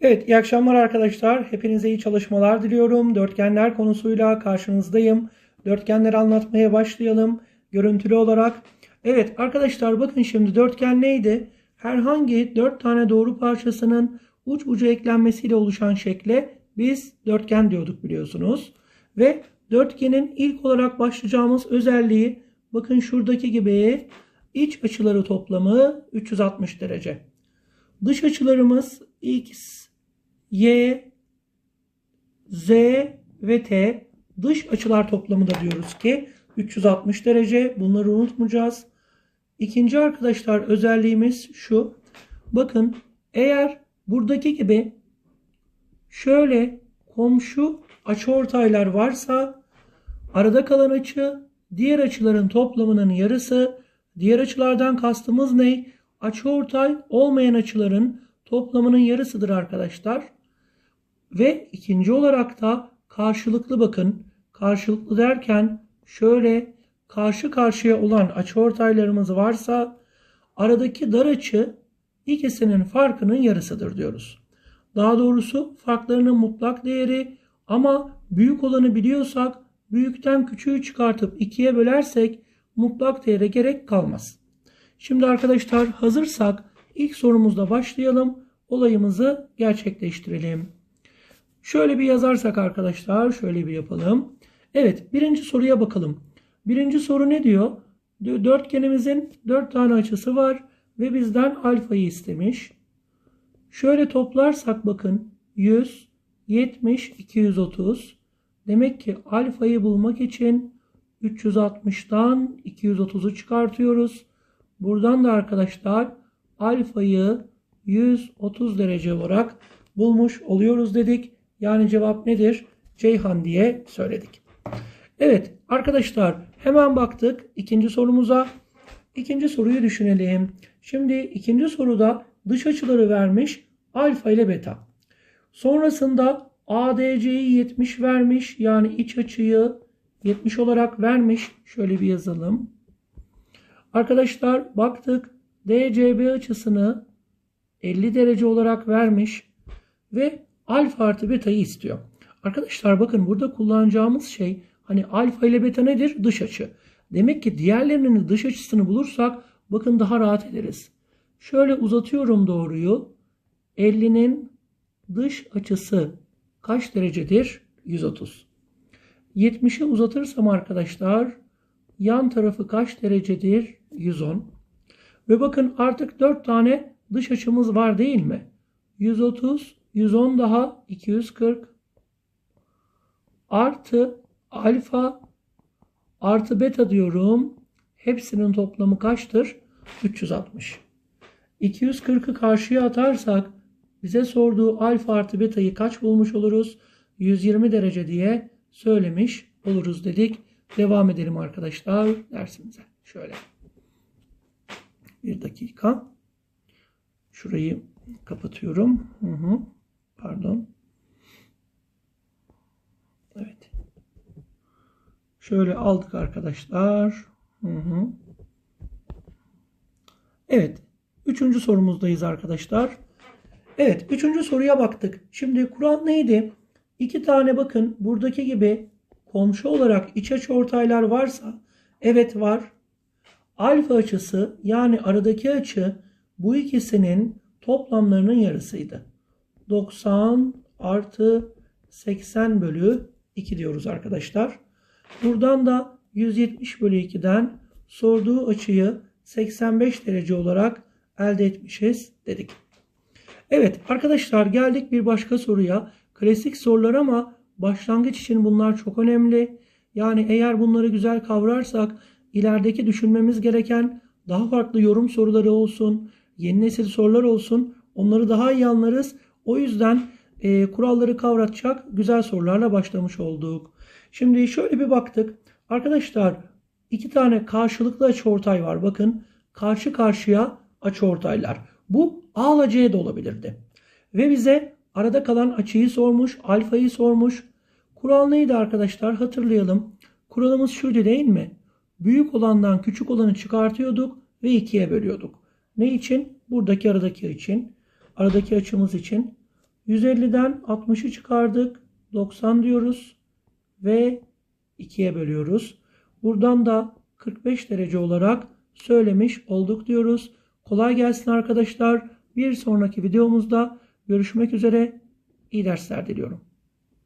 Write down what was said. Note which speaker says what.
Speaker 1: Evet, iyi akşamlar arkadaşlar. Hepinize iyi çalışmalar diliyorum. Dörtgenler konusuyla karşınızdayım. Dörtgenleri anlatmaya başlayalım. Görüntülü olarak. Evet arkadaşlar bakın şimdi dörtgen neydi? Herhangi dört tane doğru parçasının uç ucu eklenmesiyle oluşan şekle biz dörtgen diyorduk biliyorsunuz. Ve dörtgenin ilk olarak başlayacağımız özelliği bakın şuradaki gibi iç açıları toplamı 360 derece. Dış açılarımız x, y, z ve t. Dış açılar toplamı da diyoruz ki 360 derece. Bunları unutmayacağız. İkinci arkadaşlar özelliğimiz şu. Bakın eğer buradaki gibi şöyle komşu açıortaylar varsa arada kalan açı diğer açıların toplamının yarısı. Diğer açılardan kastımız ne? Açıortay olmayan açıların toplamının yarısıdır arkadaşlar. Ve ikinci olarak da karşılıklı bakın. Karşılıklı derken şöyle karşı karşıya olan açıortaylarımız varsa aradaki dar açı ikisinin farkının yarısıdır diyoruz. Daha doğrusu farklarının mutlak değeri ama büyük olanı biliyorsak büyükten küçüğü çıkartıp ikiye bölersek mutlak değere gerek kalmaz. Şimdi arkadaşlar hazırsak ilk sorumuzla başlayalım. Olayımızı gerçekleştirelim. Şöyle bir yazarsak arkadaşlar şöyle bir yapalım. Evet birinci soruya bakalım. Birinci soru ne diyor? Dörtgenimizin dört tane açısı var ve bizden alfayı istemiş. Şöyle toplarsak bakın 100, 70, 230. Demek ki alfayı bulmak için 360'dan 230'u çıkartıyoruz. Buradan da arkadaşlar alfayı 130 derece olarak bulmuş oluyoruz dedik. Yani cevap nedir? Ceyhan diye söyledik. Evet arkadaşlar hemen baktık ikinci sorumuza. İkinci soruyu düşünelim. Şimdi ikinci soruda dış açıları vermiş alfa ile beta. Sonrasında ADC'yi 70 vermiş yani iç açıyı 70 olarak vermiş. Şöyle bir yazalım. Arkadaşlar baktık DCB açısını 50 derece olarak vermiş ve alfa artı beta'yı istiyor. Arkadaşlar bakın burada kullanacağımız şey hani alfa ile beta nedir? Dış açı. Demek ki diğerlerinin dış açısını bulursak bakın daha rahat ederiz. Şöyle uzatıyorum doğruyu. 50'nin dış açısı kaç derecedir? 130. 70'i uzatırsam arkadaşlar yan tarafı kaç derecedir? 110. Ve bakın artık 4 tane dış açımız var değil mi? 130, 110 daha 240 artı alfa artı beta diyorum. Hepsinin toplamı kaçtır? 360. 240'ı karşıya atarsak bize sorduğu alfa artı beta'yı kaç bulmuş oluruz? 120 derece diye söylemiş oluruz dedik. Devam edelim arkadaşlar dersimize. Şöyle. Bir dakika. Şurayı kapatıyorum. Hı hı. Pardon. Evet. Şöyle aldık arkadaşlar. Hı hı. Evet. Üçüncü sorumuzdayız arkadaşlar. Evet. Üçüncü soruya baktık. Şimdi kural neydi? İki tane bakın buradaki gibi komşu olarak iç açı ortaylar varsa evet var. Alfa açısı yani aradaki açı bu ikisinin toplamlarının yarısıydı. 90 artı 80 bölü 2 diyoruz arkadaşlar. Buradan da 170 bölü 2'den sorduğu açıyı 85 derece olarak elde etmişiz dedik. Evet arkadaşlar geldik bir başka soruya. Klasik sorular ama başlangıç için bunlar çok önemli. Yani eğer bunları güzel kavrarsak ilerideki düşünmemiz gereken daha farklı yorum soruları olsun, yeni nesil sorular olsun onları daha iyi anlarız. O yüzden e, kuralları kavratacak güzel sorularla başlamış olduk. Şimdi şöyle bir baktık. Arkadaşlar iki tane karşılıklı açıortay var. Bakın karşı karşıya açıortaylar. Bu A ile C de olabilirdi. Ve bize arada kalan açıyı sormuş, alfayı sormuş. Kural neydi arkadaşlar? Hatırlayalım. Kuralımız şuydu değil mi? Büyük olandan küçük olanı çıkartıyorduk ve ikiye bölüyorduk. Ne için? Buradaki aradaki için. Aradaki açımız için. 150'den 60'ı çıkardık. 90 diyoruz ve 2'ye bölüyoruz. Buradan da 45 derece olarak söylemiş olduk diyoruz. Kolay gelsin arkadaşlar. Bir sonraki videomuzda görüşmek üzere. İyi dersler diliyorum.